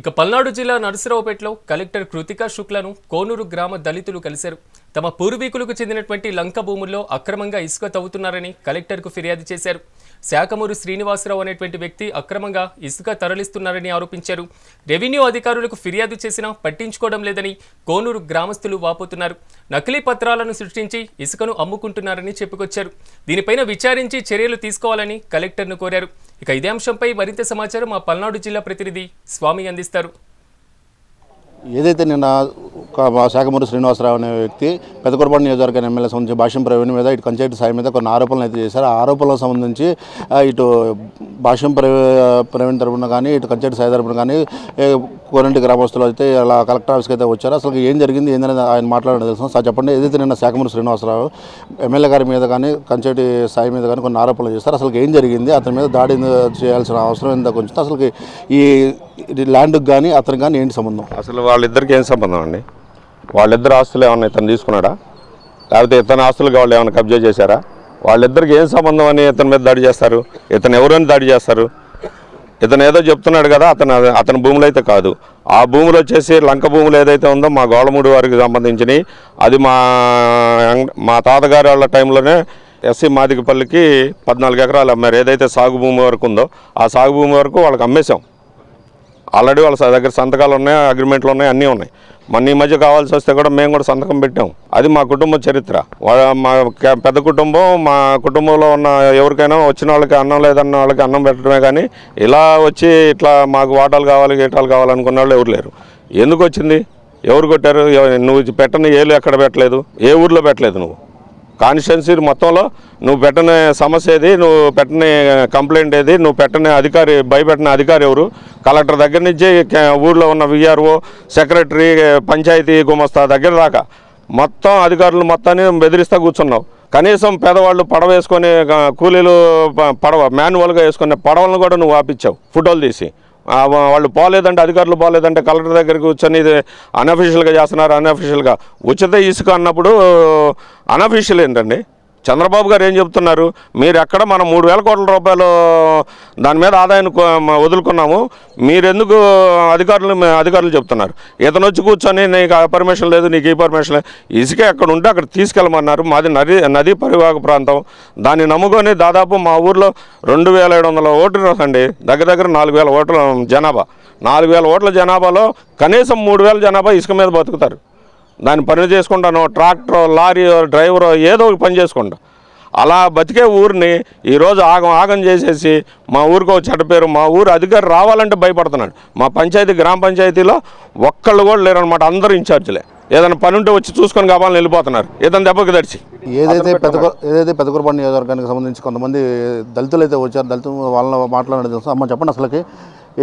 ఇక పల్నాడు జిల్లా నరసరావుపేటలో కలెక్టర్ కృతికా శుక్లను కోనూరు గ్రామ దళితులు కలిశారు. తమ పూర్వీకులకు చెందినటువంటి లంక భూముల్లో అక్రమంగా ఇసుక తవ్వుతున్నారని కలెక్టర్కు ఫిర్యాదు చేశారు. శాఖమూరు శ్రీనివాసరావు అనేటువంటి వ్యక్తి అక్రమంగా ఇసుక తరలిస్తున్నారని ఆరోపించారు. రెవెన్యూ అధికారులకు ఫిర్యాదు చేసినా పట్టించుకోవడం లేదని కోనూరు గ్రామస్తులు వాపోతున్నారు. నకిలీ పత్రాలను సృష్టించి ఇసుకను అమ్ముకుంటున్నారని చెప్పుకొచ్చారు. దీనిపైన విచారించి చర్యలు తీసుకోవాలని కలెక్టర్ను కోరారు. ఇక ఇదే అంశంపై మరింత సమాచారం మా పల్నాడు జిల్లా ప్రతినిధి స్వామి అందిస్తారు. ఏదైతే నిన్న శాఖమూరి శ్రీనివాసరావు అనే వ్యక్తి పెద్దకొరపాటు నియోజకవర్గం ఎమ్మెల్యే సంబంధించి భాష్యం ప్రవీణ్ మీద ఇటు కంచేటి సాయి మీద కొన్ని ఆరోపణలు అయితే చేశారు. ఆ ఆరోపణలకు సంబంధించి ఇటు భాష్యం ప్రవీణ్ తరపున కానీ ఇటు కంచేటి సాయి తరపున కానీ కోరంటి గ్రామస్తులు అయితే అలా కలెక్టర్ ఆఫీస్కి అయితే వచ్చారు. అసలు ఏం జరిగింది? ఏందనేది ఆయన మాట్లాడడం తెలుసు. సార్ చెప్పండి. ఏదైతే నిన్న శాఖమూరి శ్రీనివాసరావు ఎమ్మెల్యే గారి మీద కానీ కంచెటి సాయి మీద కానీ కొన్ని ఆరోపణలు చేస్తారు. అసలు ఏం జరిగింది? అతని మీద దాడి చేయాల్సిన అవసరం ఎంత కొంచెం అసలు ఈ ల్యాండ్కి కానీ అతనికి కానీ ఏంటి సంబంధం? అసలు వాళ్ళిద్దరికి ఏం సంబంధం అండి? వాళ్ళిద్దరు ఆస్తులు ఏమన్నా ఇతను తీసుకున్నాడా? లేకపోతే ఇతని ఆస్తులు వాళ్ళు ఏమైనా కబ్జా చేశారా? వాళ్ళిద్దరికి ఏం సంబంధం అని ఇతని మీద దాడి చేస్తారు? ఇతను ఎవరైనా దాడి చేస్తారు? ఇతను ఏదో చెప్తున్నాడు కదా అతను అతని భూములు అయితే కాదు. ఆ భూములు వచ్చేసి లంక భూములు ఏదైతే ఉందో మా గోళమూడి వారికి సంబంధించినవి. అది మా మా తాతగారి వాళ్ళ టైంలోనే ఎస్సీ మాదికపల్లికి పద్నాలుగు ఎకరాలు అమ్మారు. ఏదైతే సాగు భూమి వరకు ఉందో ఆ సాగు భూమి వరకు వాళ్ళకి అమ్మేశాం. ఆల్రెడీ వాళ్ళ స- దగ్గర సంతకాలు ఉన్నాయి అగ్రిమెంట్లు ఉన్నాయి అన్నీ ఉన్నాయి. మన ఈ మధ్య కావాల్సి వస్తే కూడా మేము కూడా సంతకం పెట్టాం. అది మా కుటుంబ చరిత్ర. మా పెద్ద కుటుంబం మా కుటుంబంలో ఉన్న ఎవరికైనా వచ్చిన వాళ్ళకి అన్నం లేదన్న వాళ్ళకి అన్నం పెట్టడమే కానీ ఇలా వచ్చి ఇట్లా మాకు వాటాలు కావాలి గీటాలు కావాలనుకున్న వాళ్ళు ఎవరు లేరు. ఎందుకు వచ్చింది? ఎవరు కొట్టారు? నువ్వు పెట్టని ఏలు ఎక్కడ పెట్టలేదు? ఏ ఊర్లో పెట్టలేదు నువ్వు? కాన్స్టిట్యున్సీ మొత్తంలో నువ్వు పెట్టని సమస్య ఏది నువ్వు పెట్టని కంప్లైంట్ ఏది నువ్వు పెట్టని అధికారి భయపెట్టిన అధికారి ఎవరు? కలెక్టర్ దగ్గర నుంచి ఊళ్ళో ఊర్లో ఉన్న విఆర్ఓ సెక్రటరీ పంచాయతీ గుమస్తా దగ్గర దాకా మొత్తం అధికారులు మొత్తాన్ని బెదిరిస్తా కూర్చున్నావు. కనీసం పేదవాళ్ళు పడవ వేసుకొని కూలీలు పడవ మాన్యువల్గా వేసుకునే పడవలను కూడా నువ్వు ఆపించావు ఫోటోలు తీసి. వాళ్ళు పోలేదంటే అధికారులు పోలేదంటే కలెక్టర్ దగ్గరికి కూర్చొని ఇది అనఫీషియల్గా చేస్తున్నారు అనఫీషియల్గా ఉచిత ఇసుక అన్నప్పుడు అనఫీషియల్ ఏంటండి? చంద్రబాబు గారు ఏం చెప్తున్నారు? మీరు ఎక్కడ మనం మూడు వేల కోట్ల రూపాయలు దాని మీద ఆదాయాన్ని వదులుకున్నాము. మీరెందుకు అధికారులు అధికారులు చెప్తున్నారు? ఇతను వచ్చి కూర్చొని నీకు ఆ పర్మిషన్ లేదు నీకు ఈ పర్మిషన్ లేదు. ఇసుక ఎక్కడ ఉంటే అక్కడ తీసుకెళ్ళమన్నారు. మాది నది నదీ పరివాహక ప్రాంతం. దాన్ని నమ్ముకొని దాదాపు మా ఊర్లో రెండు వేల ఏడు వందల ఓట్లు అండి దగ్గర దగ్గర నాలుగు వేల ఓట్ల జనాభా. నాలుగు వేల ఓట్ల జనాభాలో కనీసం మూడు వేల జనాభా ఇసుక మీద బతుకుతారు. దాన్ని పని చేసుకుంటాను ట్రాక్టర్ లారీ డ్రైవర్ ఏదో ఒక పని చేసుకుంటా. అలా బతికే ఊరిని ఈరోజు ఆగం ఆగం చేసేసి మా ఊరికి ఒక చెడ్డ పేరు మా ఊరు అధికారి రావాలంటే భయపడుతున్నాడు. మా పంచాయతీ గ్రామ పంచాయతీలో ఒక్కళ్ళు కూడా లేరనమాట అందరూ ఇన్ఛార్జ్లే ఏదైనా పని ఉంటే వచ్చి చూసుకొని కావాలని వెళ్ళిపోతున్నారు. ఏదైనా దెబ్బకి తడిచి. ఏదైతే పెద్ద ఏదైతే పెద్దకొరపాటు నియోజకవర్గానికి సంబంధించి కొంతమంది దళితులు అయితే వచ్చారు దళితులు వాళ్ళ మాట్లాడడం తెలుసు. అమ్మ చెప్పండి అసలుకి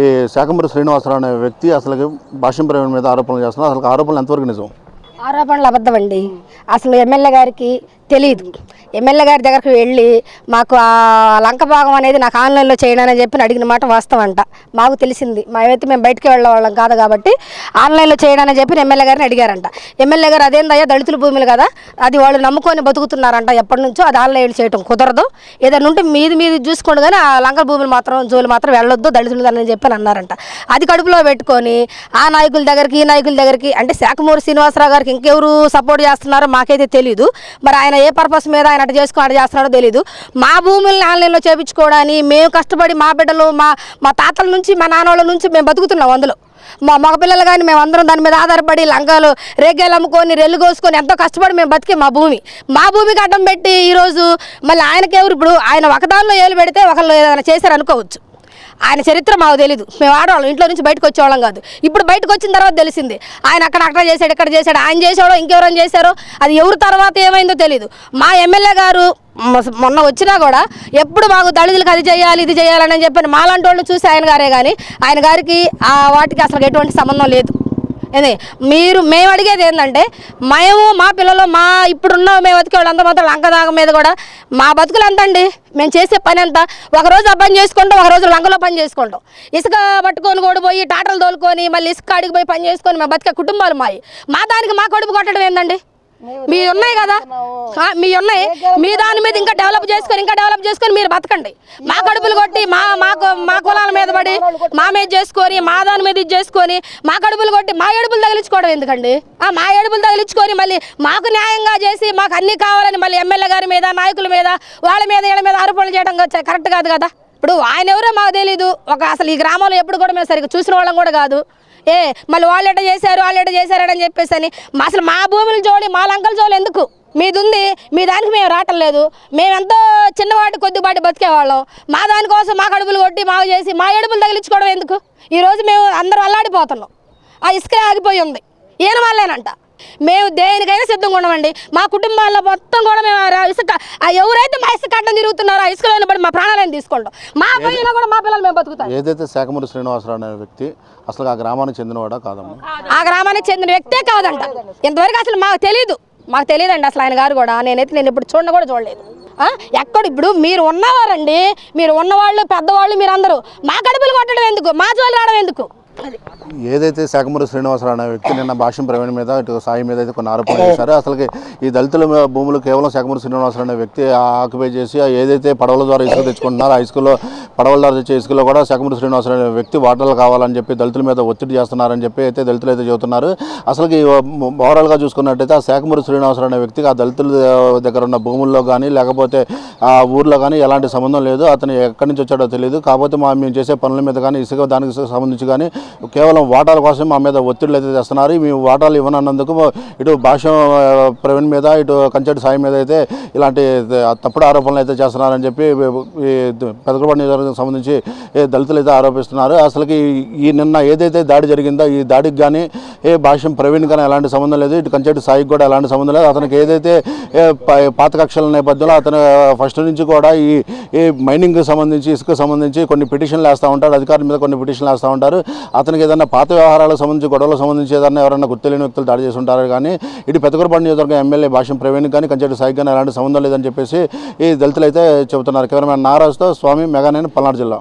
ఈ శాకంబరి శ్రీనివాసరావు అనే వ్యక్తి అసలుకి భాష్యం ప్రవీణ్ మీద ఆరోపణలు చేస్తున్నారు. అసలు ఆరోపణలు ఎంతవరకు నిజం? ఆరోపణలు అబద్ధమండి. అసలు ఎమ్మెల్యే గారికి తెలియదు ఎమ్మెల్యే గారి దగ్గరికి వెళ్ళి మాకు ఆ లంక భాగం అనేది నాకు ఆన్లైన్లో చేయడం చెప్పి అడిగిన మాట వాస్తవం అంట మాకు తెలిసింది. మేమైతే మేము బయటికి వెళ్ళేవాళ్ళం కాదు కాబట్టి ఆన్లైన్లో చేయడం చెప్పి ఎమ్మెల్యే గారిని అడిగారంట. ఎమ్మెల్యే గారు అదేందయ్యా దళితుల భూములు కదా అది వాళ్ళు నమ్ముకొని బతుకుతున్నారంట ఎప్పటి నుంచో అది ఆన్లైన్ చేయటం కుదరదు. ఏదైనా ఉంటే మీది మీది చూసుకోండి కానీ ఆ లంక భూములు మాత్రం జోలు మాత్రం వెళ్ళొద్దు దళితులు అని చెప్పి అన్నారంట. అది కడుపులో పెట్టుకొని ఆ నాయకుల దగ్గరికి ఈ నాయకుల దగ్గరికి అంటే శాఖమూరి శ్రీనివాసరావు గారికి ఇంకెవరు సపోర్ట్ చేస్తున్నారో మాకైతే తెలియదు మరి ఆయన ఏ పర్పస్ మీద ఆయన అటు చేసుకుని చేస్తున్నాడో తెలియదు మా భూములను ఆన్లైన్లో చేపించుకోవడాన్ని మేము కష్టపడి మా బిడ్డలు మా మా తాతల నుంచి మా నాన్నోళ్ళ నుంచి మేము బతుకుతున్నాం అందులో. మా మగపిల్లలు కానీ మేము అందరం దాని మీద ఆధారపడి లంగాలు రేగాలు అమ్ముకొని రెల్లు కోసుకొని ఎంతో కష్టపడి మేము బతికే మా భూమి. మా భూమికి అడ్డం పెట్టి ఈరోజు మళ్ళీ ఆయనకెవరు ఇప్పుడు? ఆయన ఒకదానిలో ఏలు పెడితే ఒకళ్ళు ఏదైనా చేశారనుకోవచ్చు. ఆయన చరిత్ర మాకు తెలియదు మేము ఆడవాళ్ళం ఇంట్లో నుంచి బయటకు వచ్చేవాళ్ళం కాదు. ఇప్పుడు బయటకు వచ్చిన తర్వాత తెలిసింది. ఆయన అక్కడ అక్కడ చేశాడు ఇక్కడ చేశాడు ఆయన చేసాడో ఇంకెవరైనా చేశారో అది ఎవరు తర్వాత ఏమైందో తెలియదు మా ఎమ్మెల్యే గారు మొన్న వచ్చినా కూడా ఎప్పుడు మాకు దళితులకు అది చేయాలి ఇది చేయాలని చెప్పి మాలాంటి వాళ్ళు చూసి ఆయన గారే కానీ ఆయన గారికి ఆ వాటికి అసలు ఎటువంటి సంబంధం లేదు. ఏంది మీరు మేము అడిగేది ఏంటంటే మేము మా పిల్లలు మా ఇప్పుడున్న మేము బతికే వాళ్ళంతా మాత్రం లంకదాగం మీద కూడా మా బతుకులు ఎంత అండి మేము చేసే పని ఎంత? ఒకరోజు ఆ పని చేసుకుంటాం ఒక రోజు లంకలో పని చేసుకుంటాం. ఇసుక పట్టుకొని కూడా పోయి టాటలు తోలుకొని మళ్ళీ ఇసుక అడిగి పోయి పని చేసుకొని మా బతికే కుటుంబాలు మాయి. మా దానికి మా కడుపు కొట్టడం ఏందండి? మీ ఉన్నాయి కదా? మీ ఉన్నాయి? మీ దాని మీద ఇంకా డెవలప్ చేసుకొని ఇంకా డెవలప్ చేసుకొని మీరు బతకండి. మా కడుపులు కొట్టి మా మాకు మా కులాల మీద పడి మా మీద చేసుకొని మా దాని మీద ఇది చేసుకొని మా కడుపులు కొట్టి మా ఏడుపులు తగిలించుకోవడం ఎందుకండి? ఆ మా ఏడుపులు తగిలించుకొని మళ్ళీ మాకు న్యాయంగా చేసి మాకు అన్ని కావాలని మళ్ళీ ఎమ్మెల్యే గారి మీద నాయకుల మీద వాళ్ళ మీద వీళ్ళ మీద ఆరోపణలు చేయడం కరెక్ట్ కాదు కదా? ఇప్పుడు ఆయన ఎవరో మాకు తెలీదు. ఒక అసలు ఈ గ్రామంలో ఎప్పుడు కూడా మేము సరిగ్గా చూసిన వాళ్ళం కూడా కాదు. ఏ మళ్ళీ వాళ్ళు ఎట చేశారు వాళ్ళు ఎట చేశారని చెప్పేసి అని. మా అసలు మా భూములు జోలి మా లంకల జోలి ఎందుకు? మీది ఉంది మీ దానికి మేము రావటం లేదు. మేము ఎంతో చిన్నవాటి కొద్దిపాటి బతికేవాళ్ళం. మా దానికోసం మా కడుపులు కొట్టి మాకు చేసి మా ఎడుపులు తగిలించుకోవడం ఎందుకు? ఈరోజు మేము అందరూ అల్లాడిపోతున్నాం. ఆ ఇసుక ఆగిపోయి ఉంది. ఈయన వల్లేనంట మేము దేనికైనా సిద్ధంగా ఉన్నామండి మా కుటుంబాల్లో మొత్తం కూడా మేము ఇసుక ఎవరైతే మా ఇసుక కట్టం తిరుగుతున్నారో ఆ ఇసుకలో పడి మా ప్రాణాలను తీసుకుంటాం మా పైన కూడా మా పిల్లలు మేము బతుకుతాం. ఏదైతే శాఖమూరి శ్రీనివాసరావు అనే వ్యక్తి అసలు ఆ గ్రామానికి చెందినవాడా కాదమ్మా? ఆ గ్రామానికి చెందిన వ్యక్తే కాదంట. ఇంతవరకు అసలు మాకు తెలియదు మాకు తెలియదండి అసలు ఆయన గారు కూడా. నేనైతే నేను ఇప్పుడు చూడ కూడా చూడలేదు. ఎక్కడ ఇప్పుడు మీరు ఉన్నవారండి? మీరు ఉన్నవాళ్ళు పెద్దవాళ్ళు మీరు అందరూ మా కడుపులు కొట్టడం ఎందుకు? మా జోలు రావడం ఎందుకు? ఏదైతే శాఖమూరి శ్రీనివాసరావు అనే వ్యక్తి నిన్న భాష్యం ప్రవీణ్ మీద ఇటు సాయి మీద అయితే కొన్ని ఆరోపణలు చేశారు. అసలుకి ఈ దళితుల భూములు కేవలం శాఖమూరి శ్రీనివాసరావు అనే వ్యక్తి ఆక్యుపై చేసి ఏదైతే పడవల ద్వారా ఇసుక తెచ్చుకుంటున్నారో ఆ ఇసుకలో పడవల ద్వారా తెచ్చే ఇసుకలో కూడా శాఖమూరి శ్రీనివాసరావు అనే వ్యక్తి వాటాలు కావాలని చెప్పి దళితుల మీద ఒత్తిడి చేస్తున్నారని చెప్పి అయితే దళితులు అయితే చెబుతున్నారు. అసలుకి ఓవరాల్గా చూసుకున్నట్టయితే ఆ శాఖమూరి శ్రీనివాసరావు అనే వ్యక్తికి ఆ దళితుల దగ్గర ఉన్న భూముల్లో కానీ లేకపోతే ఆ ఊర్లో కానీ ఎలాంటి సంబంధం లేదు. అతను ఎక్కడి నుంచి వచ్చాడో తెలియదు కాకపోతే మా మేము చేసే పనుల మీద కానీ ఇసుక దానికి సంబంధించి కానీ కేవలం వాటాల కోసం మా మీద ఒత్తిడిలు అయితే తెస్తున్నారు. మేము వాటాలు ఇవ్వనన్నందుకు ఇటు భాష ప్రవీణ్ మీద ఇటు కంచెటి సాయి మీద అయితే ఇలాంటి తప్పుడు ఆరోపణలు అయితే చేస్తున్నారని చెప్పి ఈ నియోజకవర్గం సంబంధించి దళితులు అయితే ఆరోపిస్తున్నారు. అసలుకి ఈ నిన్న ఏదైతే దాడి జరిగిందో ఈ దాడికి కానీ ఏ భాష్యం ప్రవీణ్ కానీ ఎలాంటి సంబంధం లేదు. ఇటు కంచెటి సాయికి కూడా ఎలాంటి సంబంధం లేదు. అతనికి ఏదైతే పాత కక్షల నేపథ్యంలో అతను ఫస్ట్ నుంచి కూడా ఈ ఈ మైనింగ్కి సంబంధించి ఇసుక సంబంధించి కొన్ని పిటిషన్లు వేస్తూ ఉంటారు అధికారుల మీద కొన్ని పిటిషన్లు వేస్తూ ఉంటారు. అతనికి ఏదైనా పాత వ్యవహారాలకు సంబంధించి గొడవలకు సంబంధించి ఏదైనా ఎవరైనా గుర్తులేని వ్యక్తులు దాడి చేసి ఉంటారు కానీ ఇటు పెద్దకూరపాడు నియోజకవర్గం ఎమ్మెల్యే భాష్యం ప్రవీణ్ కానీ కంచెటి సాయి కానీ ఎలాంటి సంబంధం లేదని చెప్పేసి ఈ దళితులు అయితే చెబుతున్నారు. కెమెరామెన్ నారాజ్తో స్వామి మెగానేని పల్నాడు జిల్లా.